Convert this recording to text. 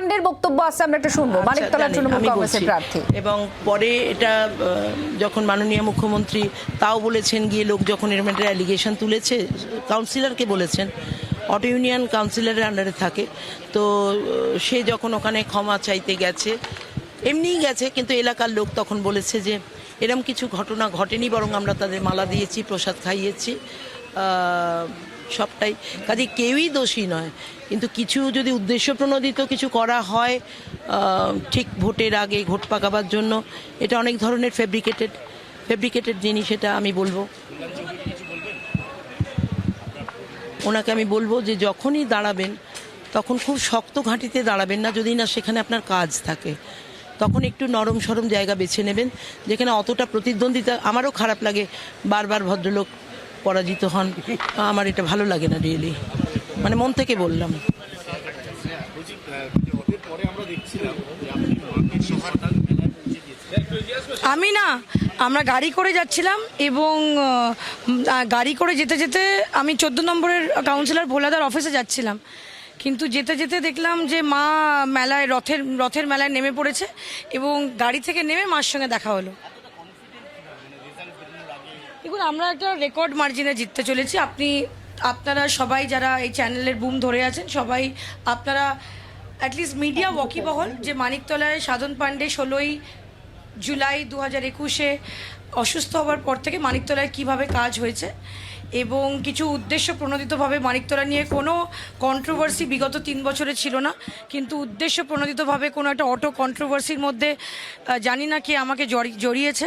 পান্ডের বক্তব্য আছে আমরা একটা শুনব। আচ্ছা, মানিকতলা তৃণমূল কংগ্রেসের প্রার্থী। এবং পরে এটা যখন মাননীয় মুখ্যমন্ত্রী তাও বলেছেন গিয়ে লোক যখন এরকম একটা অ্যালিগেশন তুলেছে কাউন্সিলরকে বলেছেন অটো ইউনিয়ন কাউন্সিলরের আন্ডারে থাকে। তো সে যখন ওখানে ক্ষমা চাইতে গেছে এমনিই গেছে কিন্তু এলাকার লোক তখন বলেছে যে এরম কিছু ঘটনা ঘটেনি বরং আমরা তাদের মালা দিয়েছি প্রসাদ খাইয়েছি। সবটাই। কাজে কেউই দোষী নয়। কিন্তু কিছু যদি উদ্দেশ্য প্রণোদিত কিছু করা হয় ঠিক ভোটের আগে ভোট পাকাবার জন্য, এটা অনেক ধরনের ফেব্রিকেটেড ফেব্রিকেটেড জিনিস এটা আমি বলব। ওনাকে আমি বলব যে যখনই দাঁড়াবেন, তখন খুব শক্ত ঘাঁটিতে দাঁড়াবেন না, যদি না সেখানে আপনার কাজ থাকে। তখন একটু নরম সরম জায়গা বেছে নেবেন, যেখানে অতটা প্রতিদ্বন্দ্বিতা আমারও খারাপ লাগে, বারবার ভদ্রলোক পরাজিত হন। আমার এটা ভালো লাগে না রিয়েলি মানে মন থেকে বললাম। আমি না, আমরা গাড়ি করে যাচ্ছিলাম এবং গাড়ি করে যেতে যেতে আমি চোদ্দ নম্বরের কাউন্সিলর ভোলাদার অফিসে যাচ্ছিলাম। কিন্তু যেতে যেতে দেখলাম যে মা মেলায়, রথের রথের মেলায় নেমে পড়েছে এবং গাড়ি থেকে নেমে মার সঙ্গে দেখা হলো। দেখুন, আমরা একটা রেকর্ড মার্জিনে জিততে চলেছি। আপনি, আপনারা সবাই যারা এই চ্যানেলের বুম ধরে আছেন, সবাই আপনারা অ্যাটলিস্ট মিডিয়া ওয়াকিবহল, যে মানিকতলায় সাধন পাণ্ডে ষোলোই জুলাই দু হাজার একুশে অসুস্থ হওয়ার পর থেকে মানিকতলায় কীভাবে কাজ হয়েছে এবং কিছু উদ্দেশ্য প্রণোদিতভাবে মানিকতলা নিয়ে কোনো কন্ট্রোভার্সি বিগত তিন বছরে ছিল না, কিন্তু উদ্দেশ্য প্রণোদিতভাবে কোনো একটা অটো কন্ট্রোভার্সির মধ্যে জানি না কে আমাকে জড়ি- জড়িয়েছে।